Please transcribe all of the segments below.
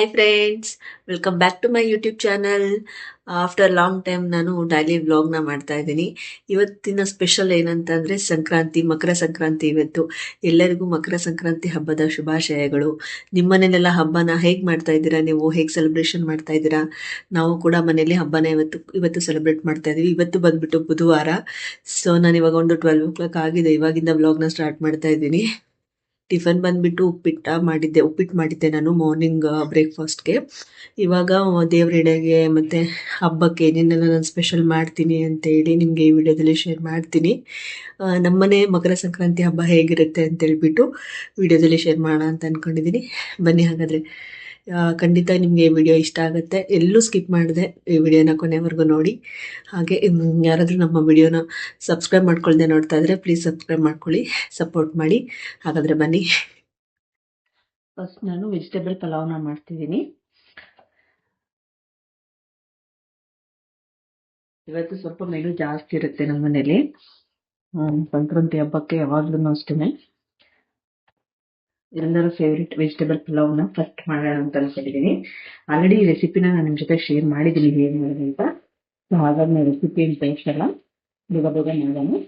Hi friends welcome back to my YouTube channel after long time ನಾನು daily ವ್ಲಾಗ್ನ ಮಾಡ್ತಾ ಇದ್ದೀನಿ. ಇವತ್ತಿನ ಸ್ಪೆಷಲ್ ಏನಂತಂದರೆ ಸಂಕ್ರಾಂತಿ, ಮಕರ ಸಂಕ್ರಾಂತಿ ಇವತ್ತು. ಎಲ್ಲರಿಗೂ ಮಕರ ಸಂಕ್ರಾಂತಿ ಹಬ್ಬದ ಶುಭಾಶಯಗಳು. ನಿಮ್ಮನೇಲೆಲ್ಲ ಹಬ್ಬನ ಹೇಗೆ ಮಾಡ್ತಾ ಇದ್ದೀರಾ? ನೀವು ಹೇಗೆ ಸೆಲೆಬ್ರೇಷನ್ ಮಾಡ್ತಾ ಇದ್ದೀರಾ? ನಾವು ಕೂಡ ಮನೇಲಿ ಹಬ್ಬನ ಇವತ್ತು ಇವತ್ತು ಸೆಲೆಬ್ರೇಟ್ ಮಾಡ್ತಾ ಇದ್ದೀವಿ. ಇವತ್ತು ಬಂದ್ಬಿಟ್ಟು ಬುಧವಾರ. ಸೊ ನಾನು ಇವಾಗ ಒಂದು ಟ್ವೆಲ್ವ್ ಓ ಕ್ಲಾಕ್ ಆಗಿದೆ. ಇವಾಗಿಂದ ವ್ಲಾಗ್ನ ಸ್ಟಾರ್ಟ್ ಮಾಡ್ತಾ ಇದ್ದೀನಿ. ಟಿಫನ್ ಬಂದ್ಬಿಟ್ಟು ಉಪ್ಪಿಟ್ಟ ಮಾಡಿದ್ದೆ, ಉಪ್ಪಿಟ್ಟು ಮಾಡಿದ್ದೆ ನಾನು ಮಾರ್ನಿಂಗ್ ಬ್ರೇಕ್ಫಾಸ್ಟ್ಗೆ ಇವಾಗ ದೇವ್ರ ಎಡೆಗೆ ಮತ್ತು ಹಬ್ಬಕ್ಕೆ ಏನೇನೆಲ್ಲ ನಾನು ಸ್ಪೆಷಲ್ ಮಾಡ್ತೀನಿ ಅಂತೇಳಿ ನಿಮಗೆ ಈ ವಿಡಿಯೋದಲ್ಲಿ ಶೇರ್ ಮಾಡ್ತೀನಿ. ನಮ್ಮನೆ ಮಕರ ಸಂಕ್ರಾಂತಿ ಹಬ್ಬ ಹೇಗಿರುತ್ತೆ ಅಂತೇಳ್ಬಿಟ್ಟು ವಿಡಿಯೋದಲ್ಲಿ ಶೇರ್ ಮಾಡೋಣ ಅಂತ ಅಂದ್ಕೊಂಡಿದ್ದೀನಿ ಬನ್ನಿ ಹಾಗಾದರೆ. ಖಂಡಿತ ನಿಮಗೆ ಈ ವಿಡಿಯೋ ಇಷ್ಟ ಆಗುತ್ತೆ. ಎಲ್ಲೂ ಸ್ಕಿಪ್ ಮಾಡಿದೆ ಈ ವಿಡಿಯೋನ ಕೊನೆವರೆಗೂ ನೋಡಿ. ಹಾಗೆ ಯಾರಾದರೂ ನಮ್ಮ ವಿಡಿಯೋನ ಸಬ್ಸ್ಕ್ರೈಬ್ ಮಾಡ್ಕೊಳ್ದೆ ನೋಡ್ತಾ ಇದ್ರೆ ಪ್ಲೀಸ್ ಸಬ್ಸ್ಕ್ರೈಬ್ ಮಾಡ್ಕೊಳ್ಳಿ ಸಪೋರ್ಟ್ ಮಾಡಿ. ಹಾಗಾದರೆ ಬನ್ನಿ. ಫಸ್ಟ್ ನಾನು ವೆಜಿಟೇಬಲ್ ಪಲಾವ್ನ ಮಾಡ್ತಿದ್ದೀನಿ. ಇವತ್ತು ಸ್ವಲ್ಪ ಮೆನು ಜಾಸ್ತಿ ಇರುತ್ತೆ ನಮ್ಮ ಮನೇಲಿ ಸಂಕ್ರಾಂತಿ ಹಬ್ಬಕ್ಕೆ ಯಾವಾಗ್ಲೂ ಅಷ್ಟೇ ಎಲ್ಲರ ಫೇವ್ರೆಟ್ ವೆಜಿಟೇಬಲ್ನ ಫಸ್ಟ್ ಮಾಡೋಣ ಅಂತ ಅನ್ಕೊಂಡಿದ್ದೀನಿ ಆಲ್ರೆಡಿ ಈ ರೆಸಿಪಿನ ನಾನು ನಿಮ್ಮ ಜೊತೆ ಶೇರ್ ಮಾಡಿದ್ದೀನಿ ಹೇಗೆ ಮಾಡೋದು ಅಂತ. ಸೊ ಹಾಗಾಗಿ ರೆಸಿಪಿ ಬೇಯಿಸಲ್ಲ ಬೇಗ ಬೇಗ ಮಾಡೋಣ.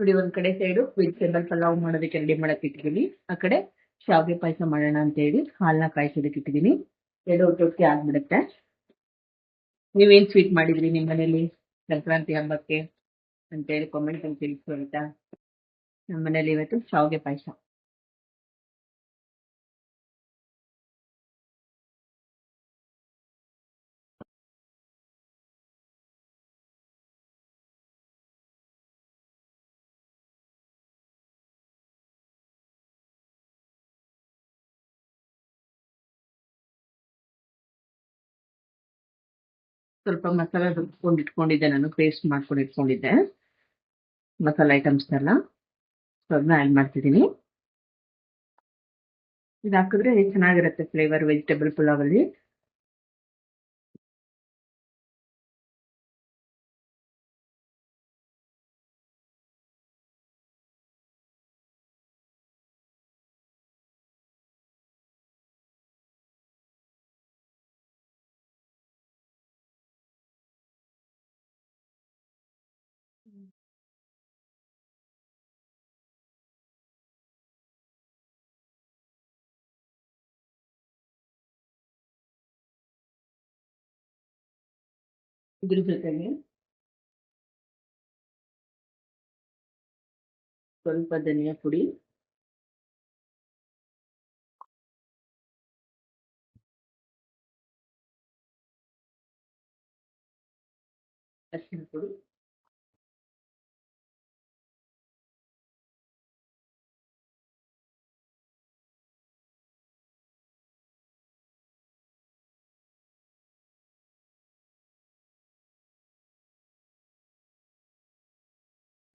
ನೋಡಿ, ಒಂದ್ ಕಡೆ ಸೈಡು ವೆಜಿಟೇಬಲ್ ಪಲಾವ್ ಮಾಡೋದಕ್ಕೆ ರೆಡಿ ಮಾಡಕ್ ಇಟ್ಟಿದೀನಿ. ಆ ಕಡೆ ಶಾವಿಗೆ ಪಾಯಸ ಮಾಡೋಣ ಅಂತ ಹೇಳಿ ಹಾಲ್ನ ಕಾಯಿಸೋದಕ್ಕೆ ಇಟ್ಟಿದ್ದೀನಿ ಎರಡು ಒಟ್ಟೊಟ್ಟಿಗೆ ಆಗ್ಬಿಡುತ್ತೆ. ನೀವೇನ್ ಸ್ವೀಟ್ ಮಾಡಿದ್ರಿ ನಿಮ್ಮ ಮನೇಲಿ? ಸಂಕ್ರಾಂತಿ ಹಬ್ಬಕ್ಕೆ? ಅಂತ ಹೇಳಿ ಕಾಮೆಂಟ್ ಅಲ್ಲಿ ತಿಳಿಸ್ಕೊಳ್ತಾ ನಮ್ಮ ಮನೇಲಿ ಇವತ್ತು ಶಾವಿಗೆ ಪಾಯಸ. ಸ್ವಲ್ಪ ಮಸಾಲ ರುಬ್ಕೊಂಡು ಇಟ್ಕೊಂಡಿದ್ದೆ. ನಾನು ಪೇಸ್ಟ್ ಮಾಡ್ಕೊಂಡು ಇಟ್ಕೊಂಡಿದ್ದೆ. ಮಸಾಲ ಐಟಮ್ಸ್ನೆಲ್ಲ ಸೊ ಅದನ್ನ ಆ್ಯಡ್ ಮಾಡ್ತಿದ್ದೀನಿ. ಇದು ಹಾಕಿದ್ರೆ ಚೆನ್ನಾಗಿರುತ್ತೆ ಫ್ಲೇವರ್ ವೆಜಿಟೇಬಲ್ ಪುಲಾವ್ ಅಲ್ಲಿ ಇದ್ರ ಜೊತೆಗೆ ಸ್ವಲ್ಪ ಧನಿಯಾ ಪುಡಿ ಅರಿಶಿನ ಪುಡಿ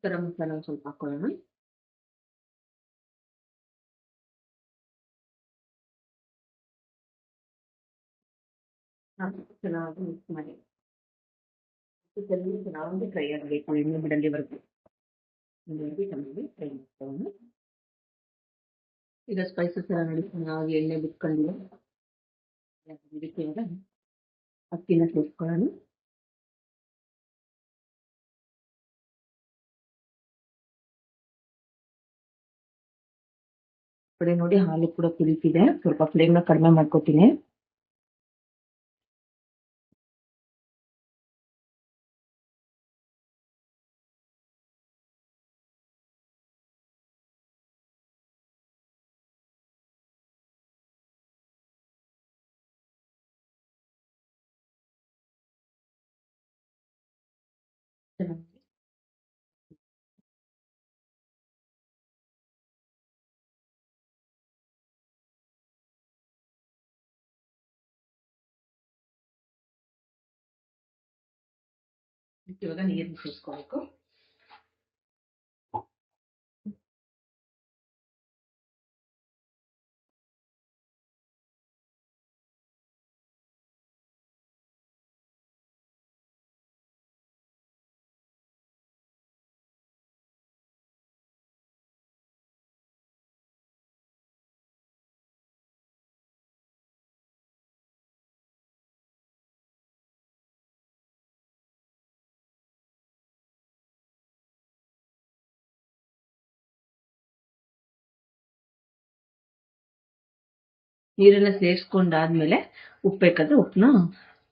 ಗರಂ ಮಸಾಲ ಒಂದ್ ಸ್ವಲ್ಪ ಹಾಕೊಳ್ಳೋಣ ಹಾಕಿ ಚೆನ್ನಾಗಿ ಮಿಕ್ಸ್ ಮಾಡಿ ಇದನ್ನು ಚೆನ್ನಾಗಿ ಫ್ರೈ ಆಗಬೇಕು ಎಣ್ಣೆ ಬಿಡಲಿವರೆಗೂ ಇಲ್ಲಿವರೆಗೂ ಚೆನ್ನಾಗಿ ಫ್ರೈ ಮಾಡ್ಕೊಳ್ಳೋಣ ಈಗ ಸ್ಪೈಸಸ್ ಎಲ್ಲ ನೋಡಿ ಚೆನ್ನಾಗಿ ಎಣ್ಣೆ ಬಿಟ್ಕೊಂಡಿದೆ ಇದಕ್ಕೆ ಇವಾಗ ಅಕ್ಕಿನ ಸೇರಿಸ್ಕೊಳ್ಳೋಣ ಕಡೆ ನೋಡಿ ಹಾಲು ಕೂಡ ಕುದೀತಿದೆ ಸ್ವಲ್ಪ ಫ್ಲೇಮ್ನ ಕಡಿಮೆ ಮಾಡ್ಕೊತೀನಿ. ಇವಾಗ ನೀರನ್ನು ಸೇರಿಸ್ಕೋಬೇಕು ನೀರನ್ನ ಸೇರಿಸ್ಕೊಂಡಾದ್ಮೇಲೆ ಉಪ್ಪು ಬೇಕಾದ್ರೆ ಉಪ್ಪನ್ನ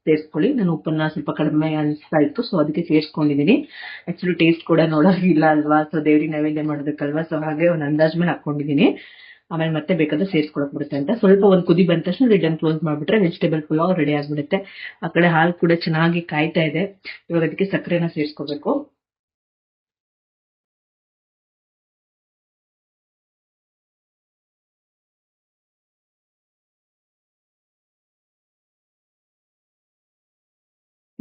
ಸೇರಿಸ್ಕೊಳ್ಳಿ. ನಾನು ಉಪ್ಪನ್ನ ಸ್ವಲ್ಪ ಕಡಿಮೆ ಅನಿಸ್ತಾ ಇತ್ತು ಸೊ ಅದಕ್ಕೆ ಸೇರಿಸ್ಕೊಂಡಿದ್ದೀನಿ ಆಕ್ಚುಲಿ ಟೇಸ್ಟ್ ಕೂಡ ನೋಡೋಗಿಲ್ಲ ಅಲ್ವಾ? ಸೊ ದೇವ್ರಿಗೆ ನೈವೇದ್ಯ ಮಾಡೋದಕ್ಕಲ್ವಾ? ಸೊ ಹಾಗೆ ಒಂದು ಅಂದಾಜ್ ಮೇಲೆ ಹಾಕೊಂಡಿದ್ದೀನಿ ಆಮೇಲೆ ಮತ್ತೆ ಬೇಕಾದ್ರೆ ಸೇರಿಸ್ಕೊಳಕ್ ಬಿಡುತ್ತೆ ಅಂತ. ಸ್ವಲ್ಪ ಒಂದು ಕುದಿ ಬಂದ ತಕ್ಷಣ ರಿಟರ್ನ್ ಕ್ಲೋಸ್ ಮಾಡ್ಬಿಟ್ರೆ ವೆಜಿಟೇಬಲ್ ಪುಲಾವ್ ರೆಡಿ ಆಗ್ಬಿಡುತ್ತೆ. ಆ ಕಡೆ ಹಾಲು ಕೂಡ ಚೆನ್ನಾಗಿ ಕಾಯ್ತಾ ಇದೆ. ಇವಾಗ ಅದಕ್ಕೆ ಸಕ್ಕರೆನ ಸೇರಿಸ್ಕೋಬೇಕು.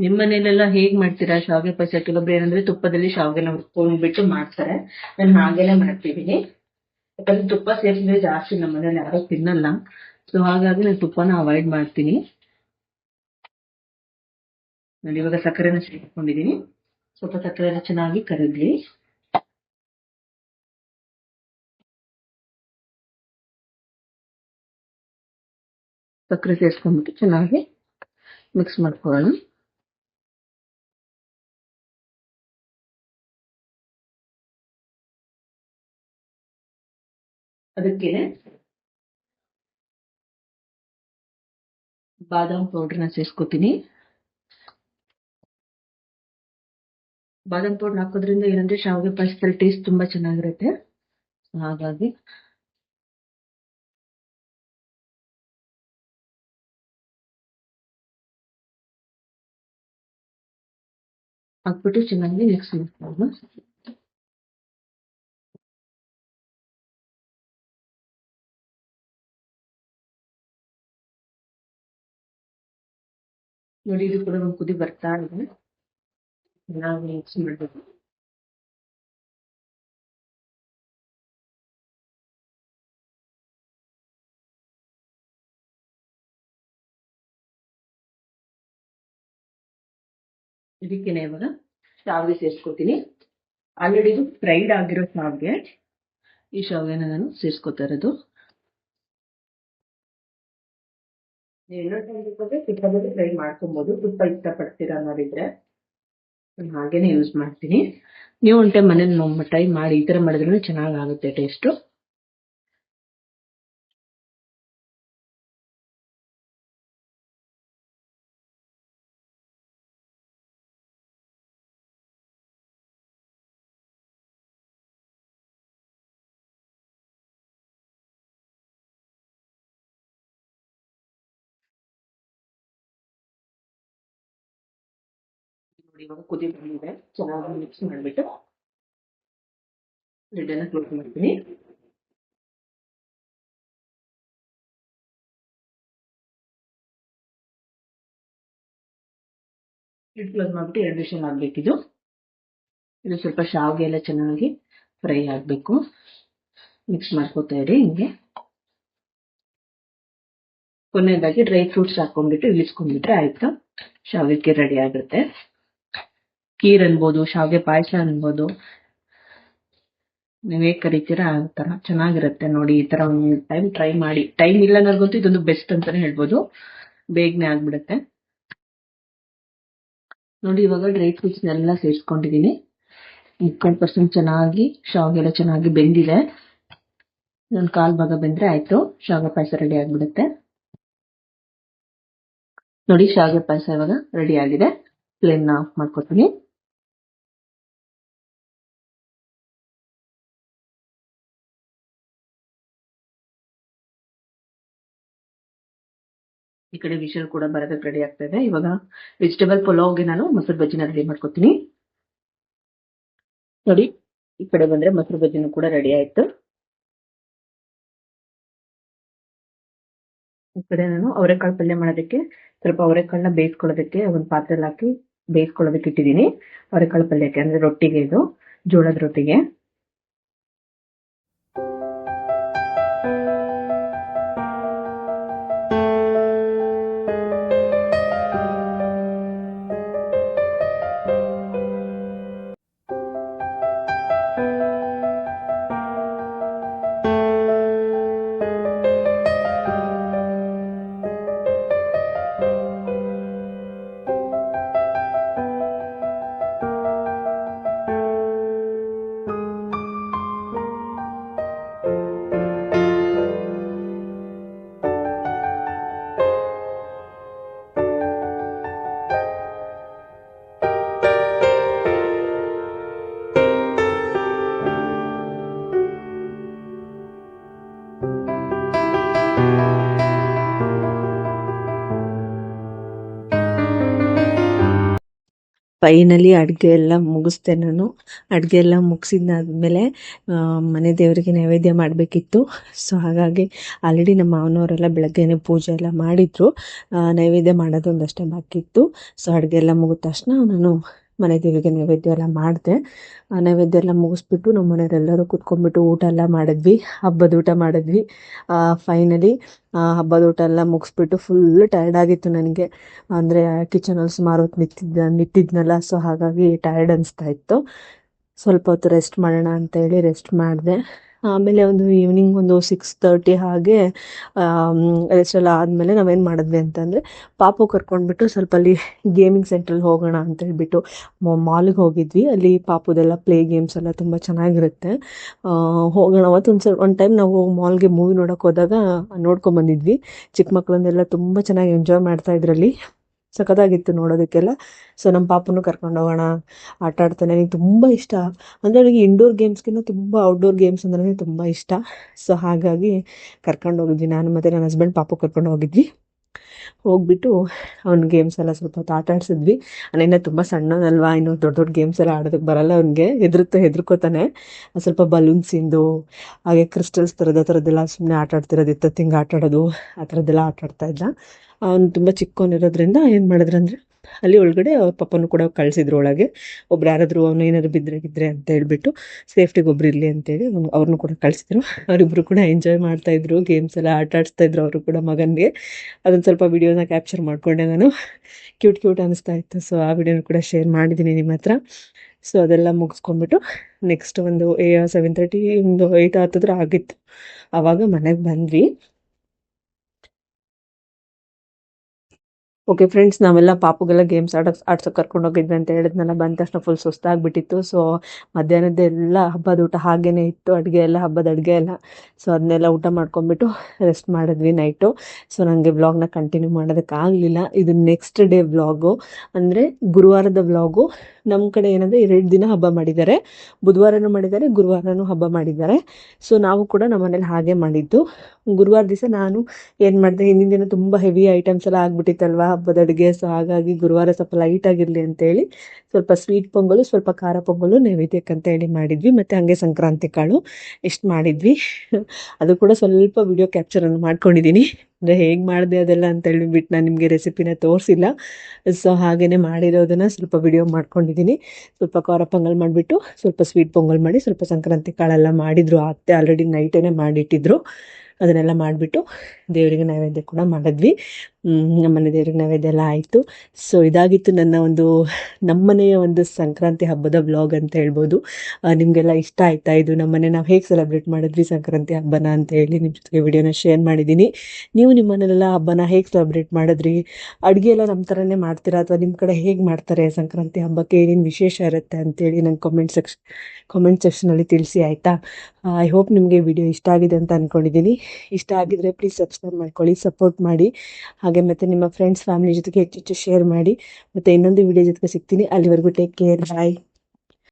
ನಿಮ್ಮ ಮನೇಲೆಲ್ಲ ಹೇಗ್ ಮಾಡ್ತೀರಾ ಶಾವಿಗೆ ಪಾಯಸ ಕೆಲವೊಬ್ರು ಏನಂದ್ರೆ ತುಪ್ಪದಲ್ಲಿ ಶಾವಿಗೆನ ಹುರ್ಕೊಂಡ್ಬಿಟ್ಟು ಮಾಡ್ತಾರೆ. ನಾನು ಹಾಗೇನೆ ಮಾಡ್ತಿದ್ದೀನಿ. ಯಾಕಂದ್ರೆ ತುಪ್ಪ ಸೇರಿಸಿದ್ರೆ ಜಾಸ್ತಿ ನಮ್ಮ ಮನೇಲಿ ಯಾರು ತಿನ್ನಲ್ಲ. ಸೊ ಹಾಗಾಗಿ ನಾನು ತುಪ್ಪನ ಅವಾಯ್ಡ್ ಮಾಡ್ತೀನಿ. ನಾನು ಇವಾಗ ಸಕ್ಕರೆನ ಸೇರಿಸ್ಕೊಂಡಿದ್ದೀನಿ ಸ್ವಲ್ಪ ಸಕ್ಕರೆನ ಚೆನ್ನಾಗಿ ಕರಗ್ಲಿ ಸಕ್ಕರೆ ಸೇರಿಸ್ಕೊಂಡ್ಬಿಟ್ಟು ಚೆನ್ನಾಗಿ ಮಿಕ್ಸ್ ಮಾಡ್ಕೊಳ್ಳೋಣ. ಅದಕ್ಕೆ ಬಾದಾಮ್ ಪೌಡರ್ನ ಸೇರಿಸ್ಕೋತೀನಿ. ಬಾದಾಮ್ ಪೌಡರ್ ಹಾಕೋದ್ರಿಂದ ಏನಂದ್ರೆ ಶಾವಿಗೆ ಪಾಯಸದಲ್ಲಿ ಟೇಸ್ಟ್ ತುಂಬಾ ಚೆನ್ನಾಗಿರುತ್ತೆ. ಹಾಗಾಗಿ ಹಾಕ್ಬಿಟ್ಟು ಚೆನ್ನಾಗಿ ಮಿಕ್ಸ್ ಮಾಡ್ಕೊಳ್ಳೋಣ. ನೋಡಿ, ಇದು ಕೂಡ ಒಂದು ಕುದಿ ಬರ್ತಾ ಇದೆ. ಚೆನ್ನಾಗಿ ಮಿಕ್ಸ್ ಮಾಡಬೇಕು. ಇದಕ್ಕೇನೆ ಇವಾಗ ಶಾವಿಗೆ ಸೇರಿಸ್ಕೊತೀನಿ. ಆಲ್ರೆಡಿ ಇದು ಫ್ರೈಡ್ ಆಗಿರೋ ಶಾವಿಗೆ. ಈ ಶಾವಿಗೆನ ನಾನು ಸೇರಿಸ್ಕೊತಾ ಇರೋದು. ನೀವು ಇನ್ನೊಂದು ಟೈಮ್ ಬೇಕಾದ್ರೆ ಫ್ರೈ ಮಾಡ್ಕೊಬೋದು. ತುಪ್ಪ ಇಷ್ಟಪಡ್ತೀರಾ ಅನ್ನೋದಿದ್ರೆ ನಾನು ಹಾಗೇನೆ ಯೂಸ್ ಮಾಡ್ತೀನಿ. ನೀವು ಒಂದು ಟೈಮ್ ಮನೇಲಿ ಟ್ರೈ ಮಾಡಿ, ಈ ಥರ ಮಾಡಿದ್ರೆ ಚೆನ್ನಾಗಿ ಆಗುತ್ತೆ ಟೇಸ್ಟು ಇವಾಗ ಕುದಿ ಬಂದಿದೆ ಚೆನ್ನಾಗಿ ಮಿಕ್ಸ್ ಮಾಡಿಬಿಟ್ಟು ಲಿಡ್ಡನ್ನು ಕ್ಲೋಸ್ ಮಾಡ್ತೀನಿ. ಲಿಡ್ ಕ್ಲೋಸ್ ಮಾಡಿಬಿಟ್ಟು ಎರಡು ವಿಷಯ ಆಗಬೇಕಿದು ಇದು. ಸ್ವಲ್ಪ ಶಾವಿಗೆ ಎಲ್ಲ ಚೆನ್ನಾಗಿ ಫ್ರೈ ಆಗಬೇಕು. ಮಿಕ್ಸ್ ಮಾಡ್ಕೋತಾ ಇರಿ ಹಿಂಗೆ. ಕೊನೆಯದಾಗಿ ಡ್ರೈ ಫ್ರೂಟ್ಸ್ ಹಾಕೊಂಡ್ಬಿಟ್ಟು ಇಳಿಸ್ಕೊಂಡ್ಬಿಟ್ರೆ ಆಯಿತು? ಶಾವಿಗೆ ರೆಡಿ ಆಗುತ್ತೆ. ಖೀರ್ ಅನ್ಬೋದು, ಶಾವಿಗೆ ಪಾಯಸ ಅನ್ಬೋದು. ನೀವೇ ಕರಿತೀರಾ ಆ ಥರ ಚೆನ್ನಾಗಿರುತ್ತೆ ನೋಡಿ ಈ ತರ ಒಂದ್ ಟೈಮ್ ಟ್ರೈ ಮಾಡಿ. ಟೈಮ್ ಇಲ್ಲ ಅನ್ನೋರ್ಗಂತೂ ಇದೊಂದು ಬೆಸ್ಟ್ ಅಂತಾನೆ ಹೇಳ್ಬೋದು. ಬೇಗನೆ ಆಗ್ಬಿಡುತ್ತೆ. ನೋಡಿ ಇವಾಗ ಡ್ರೈ ಫ್ರೂಟ್ಸ್ ನೆಲ್ಲ ಸೇರಿಸ್ಕೊಂಡಿದೀನಿ. ಮುಕ್ಕಾಲ್ ಪರ್ಸೆಂಟ್ ಚೆನ್ನಾಗಿ, ಶಾವಿಗೆ ಎಲ್ಲ ಚೆನ್ನಾಗಿ ಬೆಂದಿದೆ. ಒಂದ್ ಕಾಲ್ ಭಾಗ ಬೆಂದ್ರೆ ಆಯ್ತು. ಶಾವಿಗೆ ಪಾಯಸ ರೆಡಿ ಆಗ್ಬಿಡುತ್ತೆ. ನೋಡಿ ಶಾವಿಗೆ ಪಾಯಸ ಇವಾಗ ರೆಡಿ ಆಗಿದೆ. ಫ್ಲೇಮ್ನ ಆಫ್ ಮಾಡ್ಕೊತೀನಿ ಈ ಕಡೆ ವಿಷಲ್ ಕೂಡ ಬರೋದಕ್ಕೆ ರೆಡಿ ಆಗ್ತಾ ಇದೆ. ಇವಾಗ ವೆಜಿಟೇಬಲ್ ಪುಲಾವ್ಗೆ ನಾನು ಮೊಸರು ಬಜ್ಜಿನ ರೆಡಿ ಮಾಡ್ಕೊತೀನಿ. ನೋಡಿ, ಈ ಕಡೆ ಬಂದ್ರೆ ಮೊಸರು ಬಜ್ಜಿನೂ ಕೂಡ ರೆಡಿ ಆಯ್ತು. ಈ ಕಡೆ ನಾನು ಅವರೆಕಾಳು ಪಲ್ಯ ಮಾಡೋದಕ್ಕೆ, ಸ್ವಲ್ಪ ಅವರೆಕಾಳನ್ನ ಬೇಯಿಸ್ಕೊಳ್ಳೋದಕ್ಕೆ ಒಂದು ಪಾತ್ರೆಲಿ ಹಾಕಿ ಬೇಯಿಸ್ಕೊಳ್ಳೋದಕ್ಕೆ ಇಟ್ಟಿದ್ದೀನಿ. ಅವರೆಕಾಳು ಪಲ್ಯಕ್ಕೆ ಅಂದ್ರೆ ರೊಟ್ಟಿಗೆ ಇದು, ಜೋಳದ ರೊಟ್ಟಿಗೆ. ಫೈನಲಿ ಅಡುಗೆ ಎಲ್ಲ ಮುಗಿಸ್ದೆ ನಾನು. ಅಡುಗೆ ಎಲ್ಲ ಮುಗಿಸಿದ್ದಾದ್ಮೇಲೆ ಮನೆ ದೇವರಿಗೆ ನೈವೇದ್ಯ ಮಾಡಬೇಕಿತ್ತು. ಸೊ ಹಾಗಾಗಿ ಆಲ್ರೆಡಿ ನಮ್ಮ ಮಾವನವರೆಲ್ಲ ಬೆಳಗ್ಗೆನೇ ಪೂಜೆ ಎಲ್ಲ ಮಾಡಿದ್ರು. ನೈವೇದ್ಯ ಮಾಡೋದೊಂದಷ್ಟೇ ಬಾಕಿ ಇತ್ತು ಸೊ ಅಡುಗೆ ಎಲ್ಲ ಮುಗಿದ ತಕ್ಷಣ ನಾನು ಮನೆ ದೇವರಿಗೆ ನೈವೇದ್ಯ ಎಲ್ಲ ಮಾಡಿದೆ. ನೈವೇದ್ಯ ಎಲ್ಲ ಮುಗಿಸ್ಬಿಟ್ಟು ನಮ್ಮ ಮನೆಯವರೆಲ್ಲರೂ ಕುತ್ಕೊಂಡ್ಬಿಟ್ಟು ಊಟ ಎಲ್ಲ ಮಾಡಿದ್ವಿ. ಹಬ್ಬದ ಊಟ ಮಾಡಿದ್ವಿ. ಫೈನಲಿ ಹಬ್ಬದ ಊಟ ಎಲ್ಲ ಮುಗಿಸ್ಬಿಟ್ಟು ಫುಲ್ ಟಯರ್ಡ್ ಆಗಿತ್ತು ನನಗೆ. ಅಂದರೆ ಕಿಚನಲ್ಲಿ ಸುಮಾರು ಹೊತ್ತು ನಿಂತಿದ್ದ ನಿಂತಿದ್ನಲ್ಲ ಸೊ ಹಾಗಾಗಿ ಟಯರ್ಡ್ ಅನಿಸ್ತಾ ಇತ್ತು. ಸ್ವಲ್ಪ ಹೊತ್ತು ರೆಸ್ಟ್ ಮಾಡೋಣ ಅಂತ ಹೇಳಿ ರೆಸ್ಟ್ ಮಾಡಿದೆ. ಆಮೇಲೆ ಒಂದು ಈವ್ನಿಂಗ್ ಒಂದು ಸಿಕ್ಸ್ ತರ್ಟಿ ಹಾಗೆ ರೆಸ್ಟ್ ಎಲ್ಲ ಆದಮೇಲೆ ನಾವೇನು ಮಾಡಿದ್ವಿ ಅಂತಂದರೆ, ಪಾಪು ಕರ್ಕೊಂಡ್ಬಿಟ್ಟು ಸ್ವಲ್ಪ ಅಲ್ಲಿ ಗೇಮಿಂಗ್ ಸೆಂಟ್ರಲ್ಲಿ ಹೋಗೋಣ ಅಂತ ಹೇಳ್ಬಿಟ್ಟು ಮಾಲ್ಗೆ ಹೋಗಿದ್ವಿ. ಅಲ್ಲಿ ಪಾಪುದೆಲ್ಲ ಪ್ಲೇ ಗೇಮ್ಸ್ ಎಲ್ಲ ತುಂಬ ಚೆನ್ನಾಗಿರುತ್ತೆ. ಹೋಗೋಣ. ಅವತ್ತೊಂದು ಸ್ವಲ್ಪ, ಒಂದು ಟೈಮ್ ನಾವು ಮಾಲ್ಗೆ ಮೂವಿ ನೋಡೋಕೆ ಹೋದಾಗ ನೋಡ್ಕೊಂಬಂದಿದ್ವಿ ಚಿಕ್ಕ ಮಕ್ಕಳನ್ನೆಲ್ಲ ತುಂಬ ಚೆನ್ನಾಗಿ ಎಂಜಾಯ್ ಮಾಡ್ತಾ ಇದ್ರಲ್ಲಿ. ಸಖತ್ತಾಗಿತ್ತು ನೋಡೋದಕ್ಕೆಲ್ಲ. ಸೊ ನಮ್ಮ ಪಾಪನ್ನು ಕರ್ಕೊಂಡು ಹೋಗೋಣ. ಆಟ ಆಡ್ತಾನೆ. ನನಗೆ ತುಂಬ ಇಷ್ಟ. ಅಂದರೆ ನನಗೆ ಇಂಡೋರ್ ಗೇಮ್ಸ್ಗಿಂತ ತುಂಬ ಔಟ್ಡೋರ್ ಗೇಮ್ಸ್ ಅಂದ್ರೆ ತುಂಬ ಇಷ್ಟ. ಸೊ ಹಾಗಾಗಿ ಕರ್ಕೊಂಡು ಹೋಗಿದ್ವಿ. ನಾನು ಮತ್ತು ನನ್ನ ಹಸ್ಬೆಂಡ್ ಪಾಪು ಕರ್ಕೊಂಡು ಹೋಗಿದ್ವಿ. ಹೋಗ್ಬಿಟ್ಟು ಅವ್ನ ಗೇಮ್ಸ್ ಎಲ್ಲ ಸ್ವಲ್ಪ ಹೊತ್ತು ಆಟ ಆಡ್ಸಿದ್ವಿ. ಅನ್ನ ತುಂಬ ಸಣ್ಣನಲ್ವಾ ಇನ್ನು ದೊಡ್ಡ ದೊಡ್ಡ ಗೇಮ್ಸ್ ಎಲ್ಲ ಆಡೋದಕ್ಕೆ ಬರಲ್ಲ ಅವ್ನಿಗೆ. ಹೆದರುತ್ತೆ ಹೆದರ್ಕೋತಾನೆ. ಸ್ವಲ್ಪ ಬಲೂನ್ಸಿಂದು ಹಾಗೆ ಕ್ರಿಸ್ಟಲ್ಸ್ ಥರದ ಥರದ್ದೆಲ್ಲ ಸುಮ್ಮನೆ ಆಟ ಆಡ್ತಿರೋದು ಇತ್ತ ಹಿಂಗೆ ಆಟ ಆಡೋದು, ಆ ಥರದ್ದೆಲ್ಲ ಆಟ ಆಡ್ತಾ ಇದ್ದ. ಅವ್ನು ತುಂಬ ಚಿಕ್ಕವನಿರೋದ್ರಿಂದ ಏನು ಮಾಡಿದ್ರು ಅಂದರೆ ಅಲ್ಲಿ ಒಳಗಡೆ ಅವ್ರ ಪಪ್ಪನೂ ಕೂಡ ಕಳಿಸಿದ್ರು ಒಳಗೆ. ಒಬ್ರು ಯಾರಾದರೂ ಅವನು ಏನಾದ್ರು ಬಿದ್ದರೆ ಗಿದ್ರೆ ಅಂತ ಹೇಳ್ಬಿಟ್ಟು ಸೇಫ್ಟಿಗೆ ಒಬ್ರು ಇರಲಿ ಅಂತೇಳಿ ಅವ್ರನ್ನೂ ಕೂಡ ಕಳಿಸಿದ್ರು. ಅವರಿಬ್ಬರು ಕೂಡ ಎಂಜಾಯ್ ಮಾಡ್ತಾ ಇದ್ರು ಗೇಮ್ಸ್ ಎಲ್ಲ ಆಟ ಆಡಿಸ್ತಾ ಇದ್ರು ಅವರು ಕೂಡ ಮಗನಿಗೆ. ಅದೊಂದು ಸ್ವಲ್ಪ ವಿಡಿಯೋನ ಕ್ಯಾಪ್ಚರ್ ಮಾಡಿಕೊಂಡೆ ನಾನು. ಕ್ಯೂಟ್ ಕ್ಯೂಟ್ ಅನಿಸ್ತಾ ಇತ್ತು. ಸೊ ಆ ವಿಡಿಯೋನ ಕೂಡ ಶೇರ್ ಮಾಡಿದ್ದೀನಿ ನಿಮ್ಮ ಹತ್ರ. ಸೊ ಅದೆಲ್ಲ ಮುಗಿಸ್ಕೊಂಡ್ಬಿಟ್ಟು ನೆಕ್ಸ್ಟ್ ಒಂದು, ಏ ಸೆವೆನ್ ತರ್ಟಿ ಒಂದು ಏಯ್ಟ್ ಹತ್ತಿದ್ರೆ ಆಗಿತ್ತು. ಆವಾಗ ಮನೆಗೆ ಬಂದ್ವಿ. ಓಕೆ ಫ್ರೆಂಡ್ಸ್ ನಾವೆಲ್ಲ ಪಾಪುಗೆಲ್ಲ ಗೇಮ್ಸ್ ಆಡಕ್, ಆಡ್ಸೋಕೆ ಕರ್ಕೊಂಡು ಹೋಗಿದ್ವಿ ಅಂತ ಹೇಳಿದ್ನಲ್ಲ, ಬಂದ ತಕ್ಷಣ ಫುಲ್ ಸುಸ್ತಾಗ್ಬಿಟ್ಟಿತ್ತು. ಸೊ ಮಧ್ಯಾಹ್ನದ್ದೆಲ್ಲ ಹಬ್ಬದ ಊಟ ಹಾಗೇನೆ ಇತ್ತು, ಅಡುಗೆ ಎಲ್ಲ, ಹಬ್ಬದ ಅಡುಗೆ ಎಲ್ಲ. ಸೊ ಅದನ್ನೆಲ್ಲ ಊಟ ಮಾಡ್ಕೊಂಡ್ಬಿಟ್ಟು ರೆಸ್ಟ್ ಮಾಡಿದ್ವಿ ನೈಟು ಸೊ ನನಗೆ ವ್ಲಾಗ್ನ ಕಂಟಿನ್ಯೂ ಮಾಡೋದಕ್ಕಾಗಲಿಲ್ಲ ಇದು ನೆಕ್ಸ್ಟ್ ಡೇ ವ್ಲಾಗು ಅಂದರೆ ಗುರುವಾರದ ವ್ಲಾಗು ನಮ್ಮ ಕಡೆ ಏನಂದರೆ ಎರಡು ದಿನ ಹಬ್ಬ ಮಾಡಿದ್ದಾರೆ. ಬುಧವಾರನೂ ಮಾಡಿದ್ದಾರೆ, ಗುರುವಾರನೂ ಹಬ್ಬ ಮಾಡಿದ್ದಾರೆ. ಸೊ ನಾವು ಕೂಡ ನಮ್ಮ ಮನೇಲಿ ಹಾಗೆ ಮಾಡಿದ್ದು. ಗುರುವಾರ ದಿವಸ ನಾನು ಏನು ಮಾಡಿದೆ, ಹಿಂದಿನ ದಿನ ತುಂಬ ಹೆವಿ ಐಟಮ್ಸ್ ಎಲ್ಲ ಆಗ್ಬಿಟ್ಟಿತ್ತಲ್ವಾ? ಹಬ್ಬದ ಅಡುಗೆ ಸೊ ಹಾಗಾಗಿ ಗುರುವಾರ ಸ್ವಲ್ಪ ಲೈಟ್ ಆಗಿರಲಿ ಅಂತೇಳಿ, ಸ್ವಲ್ಪ ಸ್ವೀಟ್ ಪೊಂಗಲು, ಸ್ವಲ್ಪ ಖಾರ ಪೊಂಗಲು ನೈವೇದ್ಯಕ್ಕಂತ ಹೇಳಿ ಮಾಡಿದ್ವಿ. ಮತ್ತು ಹಂಗೆ ಸಂಕ್ರಾಂತಿ ಕಾಳು ಇಷ್ಟು ಮಾಡಿದ್ವಿ. ಅದು ಕೂಡ ಸ್ವಲ್ಪ ವಿಡಿಯೋ ಕ್ಯಾಪ್ಚರನ್ನು ಮಾಡ್ಕೊಂಡಿದ್ದೀನಿ ಅಂದರೆ ಹೇಗೆ ಮಾಡಿದೆ ಅದೆಲ್ಲ ಅಂತ ಹೇಳಿಬಿಟ್ಟು ನಾನು ನಿಮಗೆ ರೆಸಿಪಿನ ತೋರಿಸಿಲ್ಲ. ಸೊ ಹಾಗೆಯೇ ಮಾಡಿರೋದನ್ನು ಸ್ವಲ್ಪ ವಿಡಿಯೋ ಮಾಡ್ಕೊಂಡಿದ್ದೀನಿ ಸ್ವಲ್ಪ ಖಾರ ಪೊಂಗಲ್ ಮಾಡಿಬಿಟ್ಟು, ಸ್ವಲ್ಪ ಸ್ವೀಟ್ ಪೊಂಗಲ್ ಮಾಡಿ, ಸ್ವಲ್ಪ ಸಂಕ್ರಾಂತಿ ಕಾಳೆಲ್ಲ ಮಾಡಿದ್ರು. ಅತ್ತೆ ಆಲ್ರೆಡಿ ನೈಟೇ ಮಾಡಿಟ್ಟಿದ್ರು. ಅದನ್ನೆಲ್ಲ ಮಾಡಿಬಿಟ್ಟು ದೇವರಿಗೆ ನೈವೇದ್ಯ ಕೂಡ ಮಾಡಿದ್ವಿ. ನಮ್ಮ ನಮ್ಮನೆ ದೇವ್ರಿಗೆ ನೈವೇದ್ಯ ಎಲ್ಲ ಆಯಿತು. ಸೊ ಇದಾಗಿತ್ತು ನನ್ನ ಒಂದು, ನಮ್ಮನೆಯ ಒಂದು ಸಂಕ್ರಾಂತಿ ಹಬ್ಬದ ಬ್ಲಾಗ್ ಅಂತ ಹೇಳ್ಬೋದು. ನಿಮಗೆಲ್ಲ ಇಷ್ಟ ಆಯ್ತಾ ಇದು? ನಮ್ಮನೆ ನಾವು ಹೇಗೆ ಸೆಲೆಬ್ರೇಟ್ ಮಾಡಿದ್ವಿ ಸಂಕ್ರಾಂತಿ ಹಬ್ಬನ ಅಂತ ಹೇಳಿ ನಿಮ್ಮ ಜೊತೆಗೆ ವಿಡಿಯೋನ ಶೇರ್ ಮಾಡಿದ್ದೀನಿ. ನೀವು ನಿಮ್ಮನೆಲ್ಲ ಹಬ್ಬನ ಹೇಗೆ ಸೆಲೆಬ್ರೇಟ್ ಮಾಡಿದ್ರಿ? ಅಡುಗೆ ಎಲ್ಲ ನಮ್ಮ ಥರನೇ ಮಾಡ್ತೀರಾ? ಅಥವಾ ನಿಮ್ಮ ಕಡೆ ಹೇಗೆ ಮಾಡ್ತಾರೆ ಸಂಕ್ರಾಂತಿ ಹಬ್ಬಕ್ಕೆ ಏನೇನು ವಿಶೇಷ ಇರುತ್ತೆ ಅಂತೇಳಿ ನಂಗೆ ಕಾಮೆಂಟ್ ಸೆಕ್ಷನ್ ಕಾಮೆಂಟ್ ಸೆಕ್ಷನಲ್ಲಿ ತಿಳಿಸಿ, ಆಯಿತಾ? ಐ ಹೋಪ್ ನಿಮಗೆ ವಿಡಿಯೋ ಇಷ್ಟ ಆಗಿದೆ ಅಂತ ಅಂದ್ಕೊಂಡಿದ್ದೀನಿ ಇಷ್ಟ ಆಗಿದ್ರೆ ಪ್ಲೀಸ್ ಸಬ್ಸ್ಕ್ರೈಬ್ ಮಾಡ್ಕೊಳ್ಳಿ ಸಪೋರ್ಟ್ ಮಾಡಿ. ಹಾಗೆ ಮತ್ತು ನಿಮ್ಮ ಫ್ರೆಂಡ್ಸ್ ಫ್ಯಾಮಿಲಿ ಜೊತೆಗೆ ಹೆಚ್ಚು ಶೇರ್ ಮಾಡಿ. ಮತ್ತು ಇನ್ನೊಂದು ವಿಡಿಯೋ ಜೊತೆಗೆ ಸಿಗ್ತೀನಿ. ಅಲ್ಲಿವರೆಗೂ ಟೇಕ್ ಕೇರ್ ಬಾಯ್